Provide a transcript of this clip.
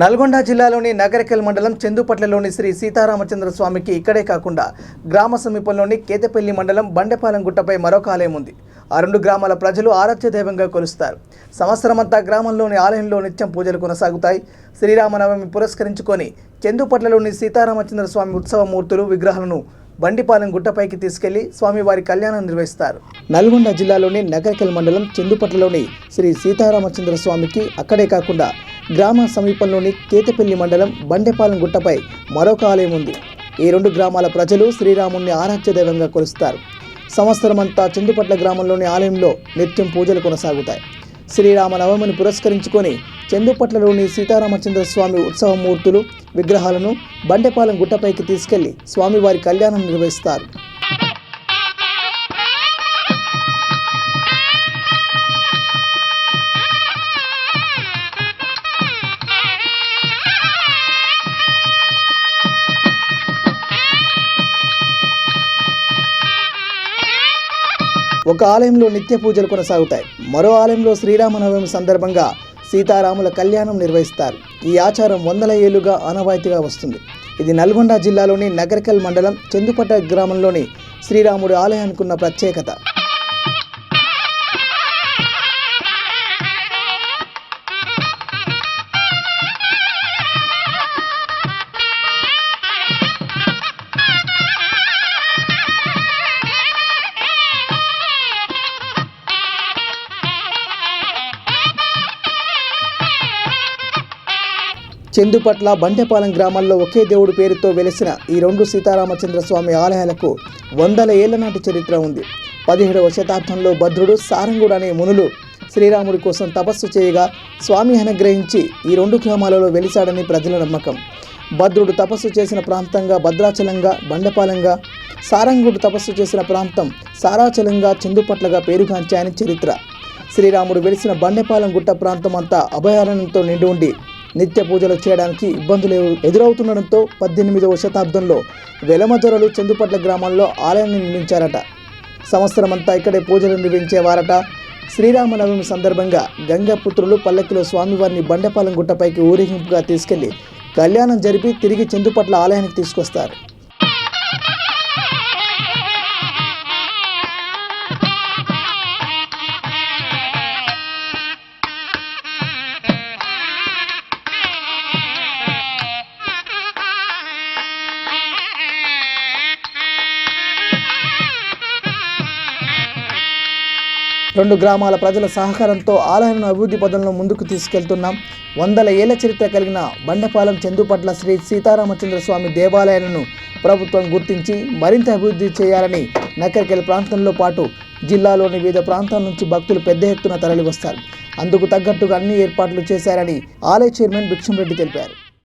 నల్గొండ జిల్లాలోని నగరకల్ మండలం చందుపట్లలోని శ్రీ సీతారామచంద్ర స్వామికి ఇక్కడే కాకుండా గ్రామ సమీపంలోని కేతపల్లి మండలం బండపాలెం గుట్టపై మరొక ఆలయం ఉంది. ఆ రెండు గ్రామాల ప్రజలు ఆరాధ్య దైవంగా కొలుస్తారు. సంవత్సరమంతా గ్రామంలోని ఆలయంలో నిత్యం పూజలు కొనసాగుతాయి. శ్రీరామనవమి పురస్కరించుకొని చందుపట్లలోని సీతారామచంద్ర స్వామి ఉత్సవ మూర్తులు విగ్రహాలను బండిపాలెం గుట్టపైకి తీసుకెళ్ళి స్వామివారి కళ్యాణం నిర్వహిస్తారు. నల్గొండ జిల్లాలోని నగరకల్ మండలం చందుపట్లలోని శ్రీ సీతారామచంద్ర స్వామికి అక్కడే కాకుండా గ్రామ సమీపంలోని కేతపల్లి మండలం బండెపాలెం గుట్టపై మరొక ఆలయం ఉంది. ఈ రెండు గ్రామాల ప్రజలు శ్రీరాముణ్ణి ఆరాధ్య దైవంగా కొలుస్తారు. సంవత్సరమంతా చందుపట్ల గ్రామంలోని ఆలయంలో నిత్యం పూజలు కొనసాగుతాయి. శ్రీరామ నవమిని పురస్కరించుకొని చందుపట్లలోని సీతారామచంద్ర స్వామి ఉత్సవ మూర్తులు విగ్రహాలను బండెపాలెం గుట్టపైకి తీసుకెళ్ళి స్వామివారి కళ్యాణం నిర్వహిస్తారు. ఒక ఆలయంలో నిత్య పూజలు కొనసాగుతాయి. మరో ఆలయంలో శ్రీరామనవమి సందర్భంగా సీతారాముల కళ్యాణం నిర్వహిస్తారు. ఈ ఆచారం వందల ఏళ్ళుగా ఆనవాయితీగా వస్తుంది. ఇది నల్గొండ జిల్లాలోని నగరకల్ మండలం చందుపట్ట గ్రామంలోని శ్రీరాముడి ఆలయానికి ఉన్న ప్రత్యేకత. చెందుపట్ల బండెపాలెం గ్రామాల్లో ఒకే దేవుడి పేరుతో వెలిసిన ఈ రెండు సీతారామచంద్ర స్వామి ఆలయాలకు వందల ఏళ్ళ నాటి చరిత్ర ఉంది. పదిహేడవ శతాబ్దంలో భద్రుడు సారంగుడు అనే మునులు శ్రీరాముడి కోసం తపస్సు చేయగా స్వామి అనుగ్రహించి ఈ రెండు గ్రామాలలో వెలిశాడని ప్రజల నమ్మకం. భద్రుడు తపస్సు చేసిన ప్రాంతంగా భద్రాచలంగా బండపాలంగా సారంగుడు తపస్సు చేసిన ప్రాంతం సారాచలంగా చెందుపట్లగా పేరుగాంచాయని చరిత్ర. శ్రీరాముడు వెలిసిన బండెపాలెం గుట్ట ప్రాంతం అంతా అభయారణ్యంతో నిండి ఉండి నిత్య పూజలు చేయడానికి ఇబ్బందులు ఎదురవుతుండడంతో పద్దెనిమిదవ శతాబ్దంలో వెలమదొరలు చందుపట్ల గ్రామంలో ఆలయాన్ని నిర్మించారట. సంవత్సరమంతా ఇక్కడే పూజలు నిర్వహించేవారట. శ్రీరామనవమి సందర్భంగా గంగాపుత్రులు పల్లకిలో స్వామివారిని బండపాలెం గుట్టపైకి ఊరేగింపుగా తీసుకెళ్ళి కళ్యాణం జరిపి తిరిగి చందుపట్ల ఆలయానికి తీసుకొస్తారు. రెండు గ్రామాల ప్రజల సహకారంతో ఆలయాలను అభివృద్ధి పదంలో ముందుకు తీసుకెళ్తున్నాం. వందల ఏళ్ళ చరిత్ర కలిగిన బండపాలెం చందుపట్ల శ్రీ సీతారామచంద్ర స్వామి దేవాలయాలను ప్రభుత్వం గుర్తించి మరింత అభివృద్ధి చేయాలని నక్కరికెల్ ప్రాంతంలో పాటు జిల్లాలోని వివిధ ప్రాంతాల నుంచి భక్తులు పెద్ద ఎత్తున తరలివస్తారు. అందుకు తగ్గట్టుగా అన్ని ఏర్పాట్లు చేశారని ఆలయ చైర్మన్ బిక్షంరెడ్డి తెలిపారు.